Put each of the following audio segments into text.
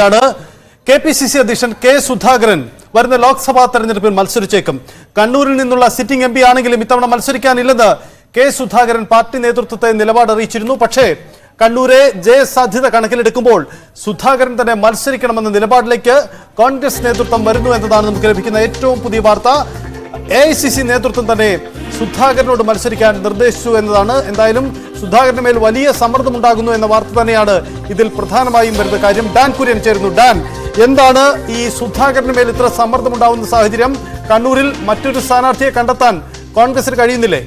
ാണ് K P C C അധ്യക്ഷൻ K Sudhakaran വരുന്ന ലോക്സഭാ തെരഞ്ഞെടുപ്പിൽ മത്സരിച്ചേക്കും. കണ്ണൂരിൽ നിന്നുള്ള സിറ്റിംഗ് എം പി ആണെങ്കിലും ഇത്തവണ മത്സരിക്കാനില്ലെന്ന് കെ സുധാകരൻ പാർട്ടി നേതൃത്വത്തെ നിലപാട് അറിയിച്ചിരുന്നു. പക്ഷേ കണ്ണൂരെ ജയസാധ്യത കണക്കിലെടുക്കുമ്പോൾ സുധാകരൻ തന്നെ മത്സരിക്കണമെന്ന നിലപാടിലേക്ക് കോൺഗ്രസ് നേതൃത്വം വരുന്നു എന്നതാണ് നമുക്ക് ലഭിക്കുന്ന ഏറ്റവും പുതിയ വാർത്ത. എ ഐ സി സി നേതൃത്വം തന്നെ സുധാകരനോട് മത്സരിക്കാൻ നിർദ്ദേശിച്ചു എന്നതാണ്. എന്തായാലും സുധാകരന് മേൽ വലിയ സമ്മർദ്ദമുണ്ടാകുന്നു എന്ന വാർത്ത തന്നെയാണ് ഇതിൽ പ്രധാനമായും വരുന്ന കാര്യം. ഡാൻ കുര്യൻ ചേരുന്നു. ഡാൻ എന്താണ് ഈ സുധാകരന് മേൽ ഇത്ര സമ്മർദ്ദമുണ്ടാകുന്ന സാഹചര്യം? കണ്ണൂരിൽ മറ്റൊരു സ്ഥാനാർത്ഥിയെ കണ്ടെത്താൻ കോൺഗ്രസിന് കഴിയുന്നില്ലേ?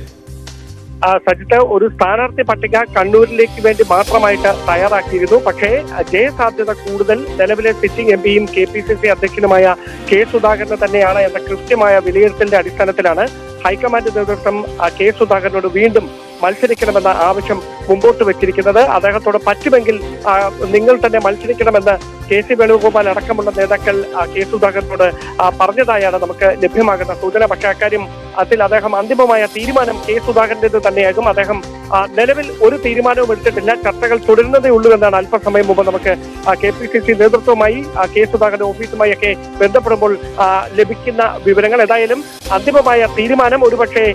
സജിത്ത് ഒരു സ്ഥാനാർത്ഥി പട്ടിക കണ്ണൂരിലേക്ക് വേണ്ടി മാത്രമായിട്ട് തയ്യാറാക്കിയിരുന്നു. പക്ഷേ ജയസാധ്യത കൂടുതൽ നിലവിലെ സിറ്റിംഗ് എം പിയും കെ പി സി സി അധ്യക്ഷനുമായ കെ സുധാകരന് തന്നെയാണ് എന്ന കൃത്യമായ വിലയിരുത്തലിന്റെ അടിസ്ഥാനത്തിലാണ് ഹൈക്കമാൻഡ് നേതൃത്വം കെ സുധാകരനോട് വീണ്ടും മത്സരിക്കണമെന്ന ആവശ്യം മുമ്പോട്ട് വെച്ചിരിക്കുന്നത്. അദ്ദേഹത്തോട് പറ്റുമെങ്കിൽ നിങ്ങൾ തന്നെ മത്സരിക്കണമെന്ന് കെ സി വേണുഗോപാൽ അടക്കമുള്ള നേതാക്കൾ കെ സുധാകരനോട് പറഞ്ഞതായാണ് നമുക്ക് ലഭ്യമാകുന്ന സൂചന. പക്ഷേ അക്കാര്യം അതിൽ അദ്ദേഹം അന്തിമമായ തീരുമാനം കെ സുധാകരന്റെത് തന്നെയാകും. അദ്ദേഹം നിലവിൽ ഒരു തീരുമാനവും എടുത്തിട്ടില്ല. ചർച്ചകൾ തുടരുന്നതേ ഉള്ളൂ എന്നാണ് അല്പസമയം മുമ്പ് നമുക്ക് കെ പി സി സി നേതൃത്വവുമായി കെ സുധാകരന്റെ ഓഫീസുമായി ഒക്കെ ബന്ധപ്പെടുമ്പോൾ ലഭിക്കുന്ന വിവരങ്ങൾ ഏതായാലും അന്തിമമായ തീരുമാനം. ഒരുപക്ഷെ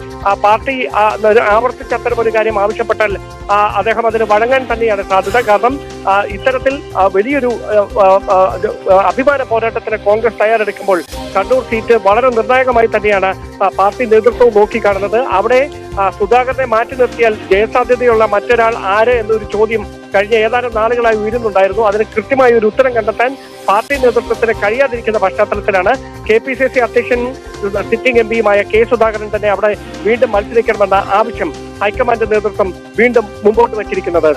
പാർട്ടി ഒരു ആവർത്തിച്ച് അത്തരമൊരു കാര്യം ആവശ്യപ്പെട്ടാൽ അദ്ദേഹം അതിന് വഴങ്ങാൻ തന്നെയാണ് സാധ്യത. കാരണം ഇത്തരത്തിൽ വലിയൊരു അഭിമാന പോരാട്ടത്തിന് കോൺഗ്രസ് തയ്യാറെടുക്കുമ്പോൾ കണ്ണൂർ സീറ്റ് വളരെ നിർണായകമായി തന്നെയാണ് പാർട്ടി നേതൃത്വവും നോക്കിക്കാണുന്നത്. അവിടെ സുധാകരനെ മാറ്റി നിർത്തിയാൽ ജയസാധ്യതയുള്ള മറ്റൊരാൾ ആര് എന്നൊരു ചോദ്യം കഴിഞ്ഞ ഏതാനും നാളുകളായി ഉയരുന്നുണ്ടായിരുന്നു. അതിന് കൃത്യമായ ഒരു ഉത്തരം കണ്ടെത്താൻ പാർട്ടി നേതൃത്വത്തിന് കഴിയാതിരിക്കുന്ന പശ്ചാത്തലത്തിലാണ് കെ പി സി സി അധ്യക്ഷൻ സിറ്റിംഗ് എം പിയുമായ കെ സുധാകരൻ തന്നെ അവിടെ വീണ്ടും മത്സരിക്കണമെന്ന ആവശ്യം ഹൈക്കമാൻഡ് നേതൃത്വം വീണ്ടും മുമ്പോട്ട് വച്ചിരിക്കുന്നത്.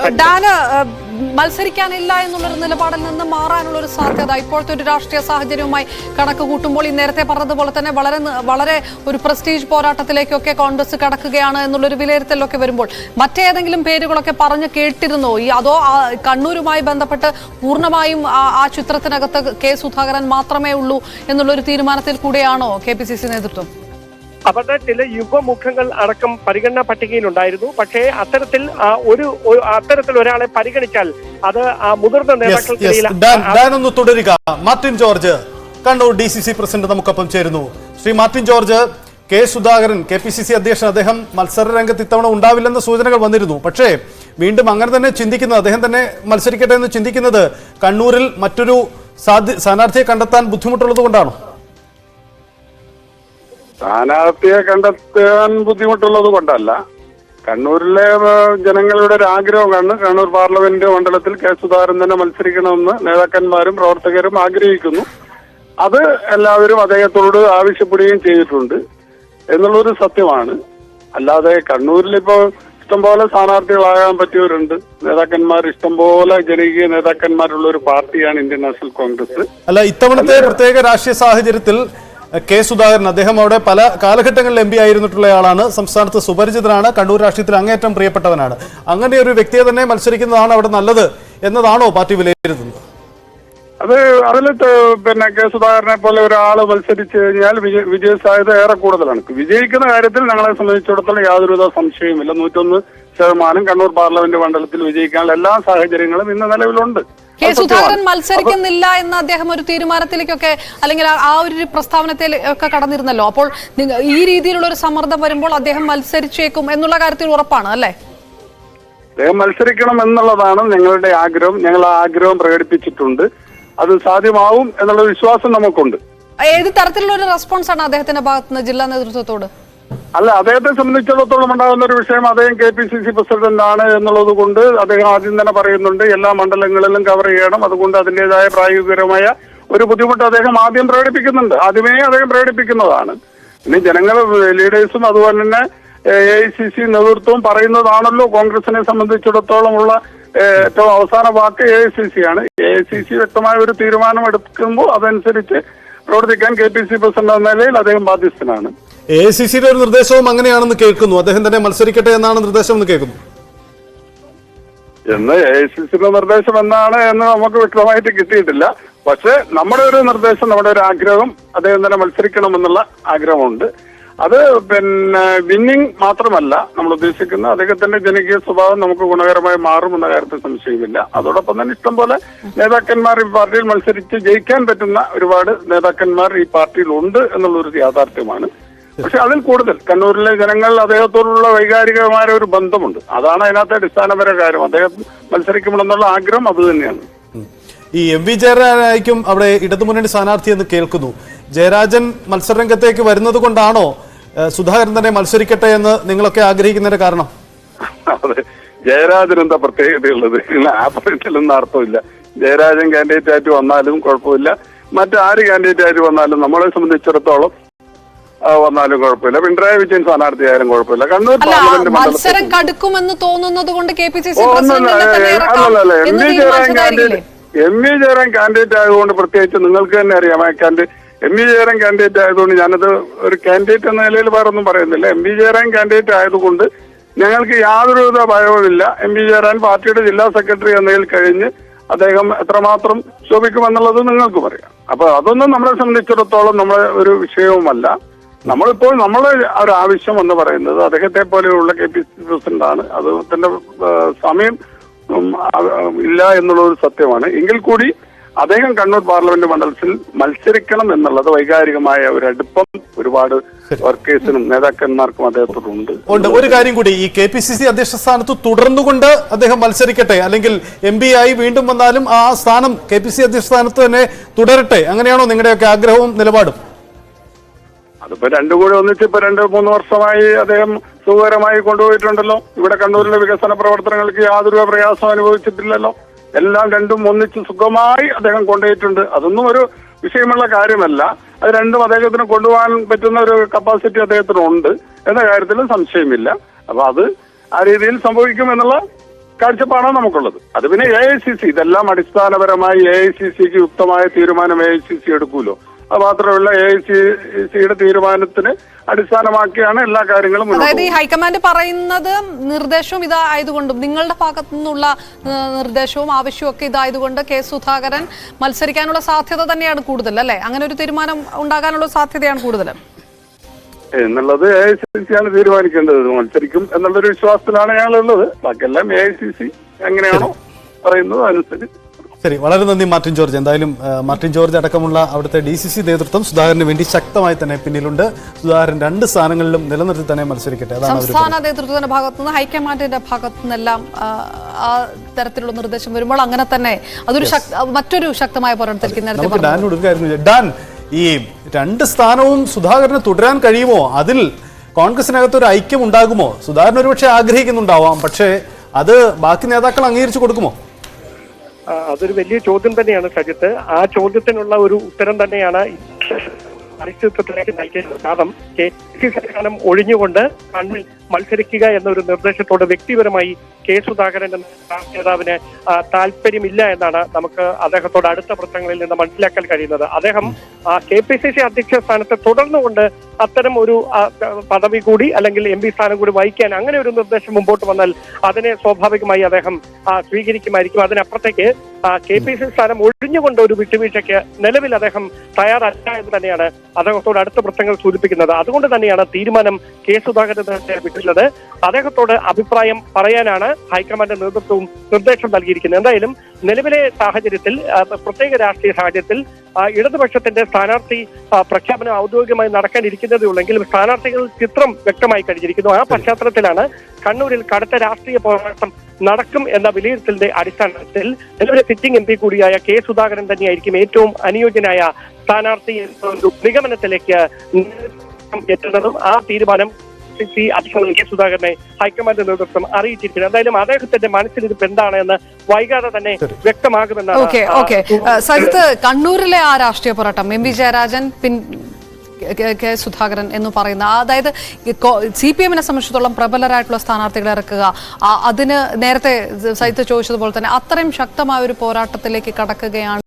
മത്സരിക്കാനില്ല എന്നുള്ളൊരു നിലപാടിൽ നിന്ന് മാറാനുള്ള ഒരു സാധ്യത ഇപ്പോഴത്തെ ഒരു രാഷ്ട്രീയ സാഹചര്യവുമായി കണക്ക് കൂട്ടുമ്പോൾ ഈ നേരത്തെ പറഞ്ഞതുപോലെ തന്നെ വളരെ വളരെ ഒരു പ്രസ്റ്റീജ് പോരാട്ടത്തിലേക്കൊക്കെ കോൺഗ്രസ് കടക്കുകയാണ് എന്നുള്ളൊരു വിലയിരുത്തലൊക്കെ വരുമ്പോൾ മറ്റേതെങ്കിലും പേരുകളൊക്കെ പറഞ്ഞ് കേട്ടിരുന്നോ? ഈ അതോ കണ്ണൂരുമായി ബന്ധപ്പെട്ട് പൂർണമായും ആ- ചിത്രത്തിനകത്ത് കെ സുധാകരൻ മാത്രമേ ഉള്ളൂ എന്നുള്ളൊരു തീരുമാനത്തിൽ കൂടെയാണോ കെ പി സി സി നേതൃത്വം? അവരുടെ ചില യുവമുഖങ്ങൾ അടക്കം പരിഗണനാ പട്ടികയിലുണ്ടായിരുന്നു. പക്ഷേ അത്തരത്തിൽ ഒരു അത്തരത്തിൽ ഒരാളെ പരിഗണിച്ചാൽ അത് ആ മുതിർന്ന നേതാക്കൾക്കിടയിൽ തുടരുക. Martin George Kannur D C C president നമുക്കൊപ്പം ചേരുന്നു. Shri Martin George K Sudhakaran K P C C അധ്യക്ഷൻ അദ്ദേഹം മത്സര രംഗത്ത് ഇത്തവണ ഉണ്ടാവില്ലെന്ന സൂചനകൾ വന്നിരുന്നു. പക്ഷേ വീണ്ടും അങ്ങനെ തന്നെ ചിന്തിക്കുന്നത് അദ്ദേഹം തന്നെ മത്സരിക്കട്ടെ എന്ന് ചിന്തിക്കുന്നത് കണ്ണൂരിൽ മറ്റൊരു സാധ്യ സ്ഥാനാർത്ഥിയെ കണ്ടെത്താൻ ബുദ്ധിമുട്ടുള്ളത് കൊണ്ടാണോ? സ്ഥാനാർത്ഥിയെ കണ്ടെത്താൻ ബുദ്ധിമുട്ടുള്ളത് കൊണ്ടല്ല. കണ്ണൂരിലെ ജനങ്ങളുടെ ഒരു ആഗ്രഹമാണ് കണ്ണൂർ പാർലമെന്റ് മണ്ഡലത്തിൽ കെ സുധാകരൻ തന്നെ മത്സരിക്കണമെന്ന് നേതാക്കന്മാരും പ്രവർത്തകരും ആഗ്രഹിക്കുന്നു. അത് എല്ലാവരും അദ്ദേഹത്തോട് ആവശ്യപ്പെടുകയും ചെയ്തിട്ടുണ്ട് എന്നുള്ളൊരു സത്യമാണ്. അല്ലാതെ കണ്ണൂരിൽ ഇപ്പോൾ ഇഷ്ടംപോലെ സ്ഥാനാർത്ഥികളാകാൻ പറ്റിയവരുണ്ട്. നേതാക്കന്മാർ ഇഷ്ടംപോലെ ജനകീയ നേതാക്കന്മാരുള്ള ഒരു പാർട്ടിയാണ് ഇന്ത്യൻ നാഷണൽ കോൺഗ്രസ്. അല്ല ഇത്തവണത്തെ പ്രത്യേക രാഷ്ട്രീയ സാഹചര്യത്തിൽ കെ സുധാകരൻ. അദ്ദേഹം അവിടെ പല കാലഘട്ടങ്ങളിൽ എം പി ആയിരുന്നിട്ടുള്ള ആളാണ്. സംസ്ഥാനത്ത് സുപരിചിതനാണ്. കണ്ണൂർ രാഷ്ട്രീയത്തിൽ അങ്ങേറ്റം പ്രിയപ്പെട്ടവനാണ്. അങ്ങനെ ഒരു വ്യക്തിയെ തന്നെ മത്സരിക്കുന്നതാണ് അവിടെ നല്ലത് എന്നതാണോ പാർട്ടി വിലയിരുത്തുന്നത്? അത് അതിൽ പിന്നെ കെ സുധാകരനെ പോലെ ഒരാൾ മത്സരിച്ചു കഴിഞ്ഞാൽ വിജയ വിജയ സാധ്യത ഏറെ കൂടുതലാണ്. വിജയിക്കുന്ന കാര്യത്തിൽ ഞങ്ങളെ സംബന്ധിച്ചിടത്തോളം യാതൊരുവിധ സംശയവുമില്ല. നൂറ്റൊന്ന് ശതമാനം കണ്ണൂർ പാർലമെന്റ് മണ്ഡലത്തിൽ വിജയിക്കാനുള്ള എല്ലാ സാഹചര്യങ്ങളും ഇന്ന് നിലവിലുണ്ട്. കെ സുധാകരൻ. മത്സരിക്കുന്നില്ല എന്ന് അദ്ദേഹം ഒരു തീരുമാനത്തിലേക്കൊക്കെ അല്ലെങ്കിൽ ആ- ആ ഒരു പ്രസ്താവനത്തിൽ ഒക്കെ കടന്നിരുന്നല്ലോ. അപ്പോൾ ഈ രീതിയിലുള്ള ഒരു സമ്മർദ്ദം വരുമ്പോൾ അദ്ദേഹം മത്സരിച്ചേക്കും എന്നുള്ള കാര്യത്തിൽ ഉറപ്പാണ് അല്ലേ? അദ്ദേഹം മത്സരിക്കണം എന്നുള്ളതാണ് ഞങ്ങളുടെ ആഗ്രഹം. ഞങ്ങൾ ആ ആഗ്രഹം പ്രകടിപ്പിച്ചിട്ടുണ്ട്. അത് സാധ്യമാവും എന്നുള്ള വിശ്വാസം നമുക്കുണ്ട്. ഏത് തരത്തിലുള്ള ഒരു റെസ്പോൺസ് ആണ് അദ്ദേഹത്തിന്റെ ഭാഗത്തുനിന്ന് ജില്ലാ നേതൃത്വത്തോട്? അല്ല അദ്ദേഹത്തെ സംബന്ധിച്ചിടത്തോളം ഉണ്ടാകുന്ന ഒരു വിഷയം അദ്ദേഹം K P C C president ആണ് എന്നുള്ളത് കൊണ്ട് അദ്ദേഹം ആദ്യം തന്നെ പറയുന്നുണ്ട് എല്ലാ മണ്ഡലങ്ങളിലും കവർ ചെയ്യണം. അതുകൊണ്ട് അതിന്റെതായ പ്രായോഗികരമായ ഒരു ബുദ്ധിമുട്ട് അദ്ദേഹം ആദ്യം പ്രകടിപ്പിക്കുന്നുണ്ട്. ആദ്യമേ അദ്ദേഹം പ്രകടിപ്പിക്കുന്നതാണ്. ഇനി ജനങ്ങൾ ലീഡേഴ്സും അതുപോലെ തന്നെ എ ഐ സി സി നേതൃത്വം പറയുന്നതാണല്ലോ. കോൺഗ്രസിനെ സംബന്ധിച്ചിടത്തോളമുള്ള ഏറ്റവും അവസാന വാക്ക് എ ഐ സി സി ആണ്. എ ഐ സി സി വ്യക്തമായ ഒരു തീരുമാനം എടുക്കുമ്പോൾ അതനുസരിച്ച് പ്രവർത്തിക്കാൻ കെ പി സി പ്രസിഡന്റ് എന്ന നിലയിൽ അദ്ദേഹം ബാധ്യസ്ഥനാണ്. എ സി സിയുടെ ഒരു നിർദ്ദേശവും അങ്ങനെയാണെന്ന് കേൾക്കുന്നു. അദ്ദേഹം തന്നെ മത്സരിക്കട്ടെ എന്നാണ് നിർദ്ദേശം എന്ന് കേൾക്കുന്നു. എന്ന് എ സി സിയുടെ നിർദ്ദേശം എന്നാണ് എന്ന് നമുക്ക് വ്യക്തമായിട്ട് കിട്ടിയിട്ടില്ല. പക്ഷേ നമ്മുടെ ഒരു നിർദ്ദേശം നമ്മുടെ ഒരു ആഗ്രഹം അദ്ദേഹം തന്നെ മത്സരിക്കണമെന്നുള്ള ആഗ്രഹമുണ്ട്. അത് പിന്നെ വിന്നിങ് മാത്രമല്ല നമ്മൾ ഉദ്ദേശിക്കുന്ന അദ്ദേഹത്തിന്റെ ജനകീയ സ്വഭാവം നമുക്ക് ഗുണകരമായി മാറുമെന്ന കാര്യത്തിൽ സംശയമില്ല. അതോടൊപ്പം തന്നെ ഇഷ്ടം പോലെ നേതാക്കന്മാർ ഈ പാർട്ടിയിൽ മത്സരിച്ച് ജയിക്കാൻ പറ്റുന്ന ഒരുപാട് നേതാക്കന്മാർ ഈ പാർട്ടിയിൽ ഉണ്ട് എന്നുള്ളൊരു യാഥാർത്ഥ്യമാണ്. പക്ഷെ അതിൽ കൂടുതൽ കണ്ണൂരിലെ ജനങ്ങൾ അദ്ദേഹത്തോടുള്ള വൈകാരികമായ ഒരു ബന്ധമുണ്ട്. അതാണ് അതിനകത്തെ അടിസ്ഥാനപര കാര്യം. അദ്ദേഹം മത്സരിക്കുമെന്നുള്ള ആഗ്രഹം അത് തന്നെയാണ്. ഈ എം വി ജയരാജായിരിക്കും അവിടെ ഇടതുമുന്നണി സ്ഥാനാർത്ഥി എന്ന് കേൾക്കുന്നു. ജയരാജൻ മത്സരരംഗത്തേക്ക് വരുന്നത് കൊണ്ടാണോ സുധാകരൻ തന്നെ മത്സരിക്കട്ടെ എന്ന് നിങ്ങളൊക്കെ ആഗ്രഹിക്കുന്നതിന്റെ കാരണം? ജയരാജൻ എന്താ പ്രത്യേകതയുള്ളത് ആ പറയത്തിലൊന്നും അർത്ഥമില്ല. ജയരാജൻ കാൻഡിഡേറ്റ് ആയിട്ട് വന്നാലും കുഴപ്പമില്ല. മറ്റാര് കാൻഡിഡേറ്റ് ആയിട്ട് വന്നാലും നമ്മളെ സംബന്ധിച്ചിടത്തോളം വന്നാലും കുഴപ്പമില്ല. പിണറായി വിജയൻ സ്ഥാനാർത്ഥി ആയാലും കുഴപ്പമില്ല. കണ്ണൂർ മത്സരം കടുക്കുമെന്ന് തോന്നുന്നത് കൊണ്ട് കെ പി സി സി ഓ, ഒന്നല്ല, പ്രസിഡന്റിനെ തന്നെ ഏ, ഇറക്കാം അല്ലല്ല, എം എന്ന് V Jayaram candidate M V Jayaram candidate ആയതുകൊണ്ട് പ്രത്യേകിച്ച് നിങ്ങൾക്ക് തന്നെ അറിയാം. Candidate M V Jayaram candidate ആയതുകൊണ്ട് ഞാനത് ഒരു കാൻഡിഡേറ്റ് എന്ന നിലയിൽ വേറെ ഒന്നും പറയുന്നില്ല. എം വി ജയറാം കാൻഡിഡേറ്റ് ആയതുകൊണ്ട് ഞങ്ങൾക്ക് യാതൊരുവിധ ഭയവുമില്ല എം വി ജയറാൻ പാർട്ടിയുടെ ജില്ലാ സെക്രട്ടറി എന്നതിൽ കഴിഞ്ഞ് അദ്ദേഹം എത്രമാത്രം ശോഭിക്കുമെന്നുള്ളത് നിങ്ങൾക്ക് പറയാം. അപ്പൊ അതൊന്നും നമ്മളെ സംബന്ധിച്ചിടത്തോളം നമ്മളെ ഒരു വിഷയവുമല്ല. നമ്മളിപ്പോൾ നമ്മളെ ഒരു ആവശ്യം എന്ന് പറയുന്നത് അദ്ദേഹത്തെ പോലെയുള്ള കെ പി സി പ്രസിഡന്റാണ് അദ്ദേഹത്തിന്റെ സമയം ഇല്ല എന്നുള്ള ഒരു സത്യമാണ്. എങ്കിൽ കൂടി അദ്ദേഹം കണ്ണൂർ പാർലമെന്റ് മണ്ഡലത്തിൽ മത്സരിക്കണം എന്നുള്ളത് വൈകാരികമായ ഒരു അടുപ്പം ഒരുപാട് വർക്കേഴ്സിനും നേതാക്കന്മാർക്കും അദ്ദേഹത്തോടുണ്ട് ഉണ്ട്. ഒരു കാര്യം കൂടി ഈ കെ പി സി സി അധ്യക്ഷ സ്ഥാനത്ത് തുടർന്നുകൊണ്ട് അദ്ദേഹം മത്സരിക്കട്ടെ? അല്ലെങ്കിൽ എം പി ആയി വീണ്ടും വന്നാലും ആ സ്ഥാനം കെ പി സി അധ്യക്ഷ സ്ഥാനത്ത് തന്നെ തുടരട്ടെ? അങ്ങനെയാണോ നിങ്ങളുടെയൊക്കെ ആഗ്രഹവും നിലപാടും? അതിപ്പോ രണ്ടു കൂടി ഒന്നിച്ച് ഇപ്പൊ രണ്ട് മൂന്ന് വർഷമായി അദ്ദേഹം സുഖകരമായി കൊണ്ടുപോയിട്ടുണ്ടല്ലോ. ഇവിടെ കണ്ണൂരിലെ വികസന പ്രവർത്തനങ്ങൾക്ക് യാതൊരു പ്രയാസം അനുഭവിച്ചിട്ടില്ലല്ലോ. എല്ലാം രണ്ടും ഒന്നിച്ച് സുഖമായി അദ്ദേഹം കൊണ്ടുപോയിട്ടുണ്ട്. അതൊന്നും ഒരു വിഷയമുള്ള കാര്യമല്ല. അത് രണ്ടും അദ്ദേഹത്തിന് കൊണ്ടുപോകാൻ പറ്റുന്ന ഒരു കപ്പാസിറ്റി അദ്ദേഹത്തിന് ഉണ്ട് എന്ന കാര്യത്തിൽ സംശയമില്ല. അപ്പൊ അത് ആ രീതിയിൽ സംഭവിക്കും എന്നുള്ള കാഴ്ചപ്പാടാണ് നമുക്കുള്ളത്. അത് പിന്നെ എ ഐ സി സി ഇതെല്ലാം അടിസ്ഥാനപരമായി എ ഐ സി സിക്ക് യുക്തമായ തീരുമാനം എ ഐ സി സി എടുക്കൂലോ? മാത്രമല്ല എ ഐ സി സിയുടെ തീരുമാനത്തിന് അടിസ്ഥാനമാക്കിയാണ് എല്ലാ കാര്യങ്ങളും അതായത് ഈ ഹൈക്കമാൻഡ് പറയുന്നത് നിർദ്ദേശവും ഇതായതുകൊണ്ടും നിങ്ങളുടെ ഭാഗത്തു നിന്നുള്ള നിർദ്ദേശവും ആവശ്യവും ഒക്കെ ഇതായതുകൊണ്ട് കെ സുധാകരൻ മത്സരിക്കാനുള്ള സാധ്യത തന്നെയാണ് കൂടുതൽ അല്ലെ? അങ്ങനെ ഒരു തീരുമാനം ഉണ്ടാകാനുള്ള സാധ്യതയാണ് കൂടുതൽ. എന്നുള്ളത് എ ഐ സി സി ആണ് തീരുമാനിക്കേണ്ടത്. മത്സരിക്കും എന്നുള്ളൊരു വിശ്വാസത്തിലാണ് ഞങ്ങളുള്ളത്. ബാക്കിയെല്ലാം എ ഐ സി സി എങ്ങനെയാണോ പറയുന്നത്. അനുസരിച്ച് ശരി വളരെ നന്ദി മാർട്ടിൻ ജോർജ്. എന്തായാലും മാർട്ടിൻ ജോർജ് അടക്കമുള്ള അവിടുത്തെ ഡി സി സി നേതൃത്വം സുധാകരന് വേണ്ടി ശക്തമായി തന്നെ പിന്നിലുണ്ട്. സുധാകരൻ രണ്ട് സ്ഥാനങ്ങളിലും നിലനിർത്തി തന്നെ മത്സരിക്കട്ടെ. സംസ്ഥാന നേതൃത്വത്തിന്റെ ഭാഗത്തു നിന്ന് ഹൈക്കമാൻഡിന്റെ ഭാഗത്തു നിന്നെല്ലാം ആ, തരത്തിലുള്ള നിർദ്ദേശം വരുമ്പോൾ അങ്ങനെ തന്നെ അതൊരു മറ്റൊരു ശക്തമായ പോരാട്ടത്തിലേക്ക് നേരത്തെ നമുക്ക് ഡാനോട് ഒരു കാര്യം ഡാൻ ഈ രണ്ട് സ്ഥാനവും സുധാകരന് തുടരാൻ കഴിയുമോ? അതിൽ കോൺഗ്രസിനകത്ത് ഒരു ഐക്യം ഉണ്ടാകുമോ? സുധാകരൻ ഒരുപക്ഷെ ആഗ്രഹിക്കുന്നുണ്ടാവാം പക്ഷേ അത് ബാക്കി നേതാക്കൾ അംഗീകരിച്ചു കൊടുക്കുമോ? അതൊരു വലിയ ചോദ്യം തന്നെയാണ് സജിത്ത്. ആ ചോദ്യത്തിനുള്ള ഒരു ഉത്തരം തന്നെയാണ് അനിശ്ചിതത്വത്തിലേക്ക് നയിക്കുന്നത് കാരണം സ്ഥാനം ഒഴിഞ്ഞുകൊണ്ട് കണ്ണിൽ മത്സരിക്കുക എന്നൊരു നിർദ്ദേശത്തോട് വ്യക്തിപരമായി കെ സുധാകരൻ എന്ന നേതാവിന് താല്പര്യമില്ല എന്നാണ് നമുക്ക് അദ്ദേഹത്തോട് അടുത്ത വൃത്തങ്ങളിൽ നിന്ന് മനസ്സിലാക്കാൻ കഴിയുന്നത്. അദ്ദേഹം കെ പി സി സി അധ്യക്ഷ സ്ഥാനത്തെ തുടർന്നുകൊണ്ട് അത്തരം ഒരു പദവി കൂടി അല്ലെങ്കിൽ എം പി സ്ഥാനം കൂടി വഹിക്കാൻ അങ്ങനെ ഒരു നിർദ്ദേശം മുമ്പോട്ട് വന്നാൽ അതിനെ സ്വാഭാവികമായി അദ്ദേഹം സ്വീകരിക്കുമായിരിക്കും. അതിനപ്പുറത്തേക്ക് കെ പി സി സ്ഥാനം ഒഴിഞ്ഞുകൊണ്ട് ഒരു വിട്ടുവീഴ്ചയ്ക്ക് നിലവിൽ അദ്ദേഹം തയ്യാറല്ല എന്ന് തന്നെയാണ് അദ്ദേഹത്തോട് അടുത്ത വൃത്തങ്ങൾ സൂചിപ്പിക്കുന്നത്. അതുകൊണ്ട് തന്നെയാണ് തീരുമാനം കെ സുധാകരൻ തന്നെ വിട്ടുള്ളത് അദ്ദേഹത്തോട് അഭിപ്രായം പറയാനാണ് ഹൈക്കമാൻഡ് നേതൃത്വവും നിർദ്ദേശം നൽകിയിരിക്കുന്നത്. എന്തായാലും നിലവിലെ സാഹചര്യത്തിൽ പ്രത്യേക രാഷ്ട്രീയ സാഹചര്യത്തിൽ ഇടതുപക്ഷത്തിന്റെ സ്ഥാനാർത്ഥി പ്രഖ്യാപനം ഔദ്യോഗികമായി നടക്കാനിരിക്കുന്നതേ ഉള്ളെങ്കിലും സ്ഥാനാർത്ഥികൾ ചിത്രം വ്യക്തമായി കഴിഞ്ഞിരിക്കുന്നു. ആ പശ്ചാത്തലത്തിലാണ് കണ്ണൂരിൽ കടുത്ത രാഷ്ട്രീയ പോരാട്ടം നടക്കും എന്ന വിലയിരുത്തലിന്റെ അടിസ്ഥാനത്തിൽ നിലവിലെ സിറ്റിംഗ് എം പി കൂടിയായ കെ സുധാകരൻ തന്നെയായിരിക്കും ഏറ്റവും അനുയോജ്യനായ സ്ഥാനാർത്ഥി നിഗമനത്തിലേക്ക് എത്തുന്നതും ആ തീരുമാനം സി അധ്യക്ഷൻ കെ സുധാകരനെ ഹൈക്കമാൻഡ് നേതൃത്വം അറിയിച്ചിരിക്കുന്നത് എന്തായാലും അദ്ദേഹത്തിന്റെ മനസ്സിൽ ഇത് എന്താണ് എന്ന് വൈകാതെ തന്നെ വ്യക്തമാകുമെന്നാണ് സജിത്ത് കണ്ണൂരിലെ ആ രാഷ്ട്രീയ പോരാട്ടം എം വി ജയരാജൻ പിൻ കെ- സുധാകരൻ എന്ന് പറയുന്ന അതായത് സി പി എമ്മിനെ സംബന്ധിച്ചിടത്തോളം പ്രബലരായിട്ടുള്ള സ്ഥാനാർത്ഥികളെ ഇറക്കുക അതിന് നേരത്തെ സൈത്ത് ചോദിച്ചതുപോലെ തന്നെ അത്രയും ശക്തമായ ഒരു പോരാട്ടത്തിലേക്ക് കടക്കുകയാണ്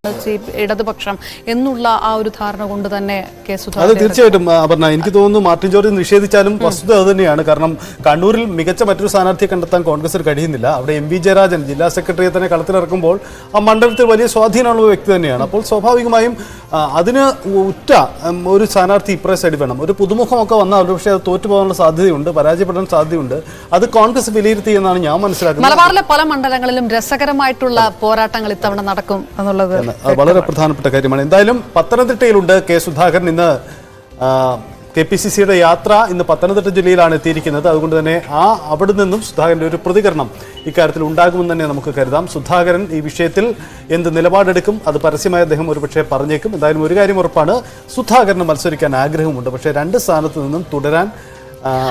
ഇടതുപക്ഷം എന്നുള്ള ആ ഒരു ധാരണ കൊണ്ട് തന്നെ കെ അത് സുധാകരൻ തീർച്ചയായിട്ടും ആ, അപർണ എനിക്ക് തോന്നുന്നു മാർട്ടിൻ ജോർജ് നിഷേധിച്ചാലും വസ്തുത അത് തന്നെയാണ്. കാരണം കണ്ണൂരിൽ മികച്ച മറ്റൊരു സ്ഥാനാർത്ഥിയെ കണ്ടെത്താൻ കോൺഗ്രസിന് കഴിയുന്നില്ല. അവിടെ എം വി ജയരാജൻ ജില്ലാ സെക്രട്ടറിയെ തന്നെ കളത്തിലിറക്കുമ്പോൾ ആ മണ്ഡലത്തിൽ വലിയ സ്വാധീനമുള്ള വ്യക്തി തന്നെയാണ്. അപ്പോൾ സ്വാഭാവികമായും അതിന് ഉറ്റ ഒരു സ്ഥാനാർത്ഥി സ്ഥാനാർത്ഥി ഇപ്പറേ സൈഡ് വേണം. ഒരു പുതുമുഖമൊക്കെ വന്നാൽ ഒരുപക്ഷെ അത് തോറ്റുപോകാനുള്ള സാധ്യതയുണ്ട് പരാജയപ്പെടാൻ സാധ്യതയുണ്ട്. അത് കോൺഗ്രസ് വിലയിരുത്തി എന്നാണ് ഞാൻ മനസ്സിലാക്കുന്നത്. മലബാറിലെ പല മണ്ഡലങ്ങളിലും രസകരമായിട്ടുള്ള പോരാട്ടങ്ങൾ ഇത്തവണ നടക്കും എന്നുള്ളത് വളരെ പ്രധാനപ്പെട്ട കാര്യമാണ്. എന്തായാലും പത്തനംതിട്ടയിലുണ്ട് കെ സുധാകരൻ. ഇന്ന് കെ പി സി സിയുടെ യാത്ര ഇന്ന് പത്തനംതിട്ട ജില്ലയിലാണ് എത്തിയിരിക്കുന്നത്. അതുകൊണ്ട് തന്നെ ആ അവിടെ നിന്നും സുധാകരന്റെ ഒരു പ്രതികരണം ഇക്കാര്യത്തിൽ ഉണ്ടാകുമെന്ന് തന്നെ നമുക്ക് കരുതാം. സുധാകരൻ ഈ വിഷയത്തിൽ എന്ത് നിലപാടെടുക്കും അത് പരസ്യമായി അദ്ദേഹം ഒരുപക്ഷെ പറഞ്ഞേക്കും. എന്തായാലും ഒരു കാര്യം ഉറപ്പാണ് സുധാകരന് മത്സരിക്കാൻ ആഗ്രഹമുണ്ട്. പക്ഷേ രണ്ട് സ്ഥാനത്ത് നിന്നും തുടരാൻ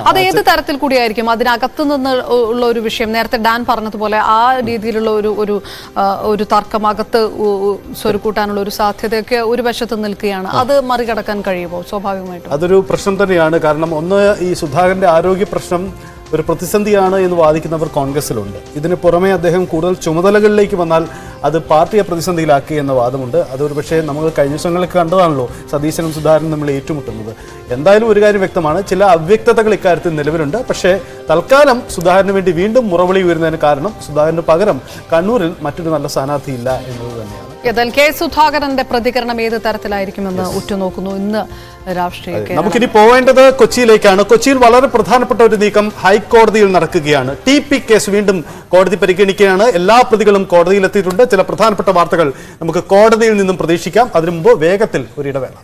അത് ഏത് തരത്തിൽ കൂടിയായിരിക്കും? അതിനകത്തു നിന്ന് ഉള്ള ഒരു വിഷയം? നേരത്തെ ഡാൻ പറഞ്ഞതുപോലെ ആ രീതിയിലുള്ള ഒരു ഒരു ഒരു തർക്കം അകത്ത് ഉ- ഉ- സ്വരുക്കൂട്ടാനുള്ള ഒരു സാധ്യതയൊക്കെ ഒരു വശത്ത് നിൽക്കുകയാണ്. അത് മറികടക്കാൻ കഴിയുമോ? സ്വാഭാവികമായിട്ടും. അതൊരു പ്രശ്നം തന്നെയാണ്. കാരണം ഒന്ന് ഈ സുധാകരന്റെ ആരോഗ്യ പ്രശ്നം ഒരു പ്രതിസന്ധിയാണ് എന്ന് വാദിക്കുന്നവർ കോൺഗ്രസിലുണ്ട് ഇതിന് പുറമെ അദ്ദേഹം കൂടുതൽ ചുമതലകളിലേക്ക് വന്നാൽ അത് പാർട്ടിയെ പ്രതിസന്ധിയിലാക്കി എന്ന വാദമുണ്ട്. അതൊരു പക്ഷേ നമ്മൾ കഴിഞ്ഞ ദിവസങ്ങളിലൊക്കെ കണ്ടതാണല്ലോ സതീശനും സുധാകരനും നമ്മൾ ഏറ്റുമുട്ടുന്നത്. എന്തായാലും ഒരു കാര്യം വ്യക്തമാണ്. ചില അവ്യക്തതകൾ ഇക്കാര്യത്തിൽ നിലവിലുണ്ട്. പക്ഷേ തൽക്കാലം സുധാകരന് വേണ്ടി വീണ്ടും മുറവിളി ഉയരുന്നതിന് കാരണം സുധാകരന് പകരം കണ്ണൂരിൽ മറ്റൊരു നല്ല സ്ഥാനാർത്ഥിയില്ല എന്നത് ഏതായാലും കെ സുധാകരന്റെ പ്രതികരണം ഏത് തരത്തിലായിരിക്കുമെന്ന് ഉറ്റുനോക്കുന്നു. ഇന്ന് രാഷ്ട്രീയ നമുക്കിനി പോവേണ്ടത് കൊച്ചിയിലേക്കാണ്. കൊച്ചിയിൽ വളരെ പ്രധാനപ്പെട്ട ഒരു നീക്കം ഹൈക്കോടതിയിൽ നടക്കുകയാണ്. ടി പി കേസ് വീണ്ടും കോടതി പരിഗണിക്കുകയാണ്. എല്ലാ പ്രതികളും കോടതിയിലെത്തിയിട്ടുണ്ട്. ചില പ്രധാനപ്പെട്ട വാർത്തകൾ നമുക്ക് കോടതിയിൽ നിന്നും പ്രതീക്ഷിക്കാം. അതിനു മുമ്പ് വേഗത്തിൽ ഒരു ഇടവേള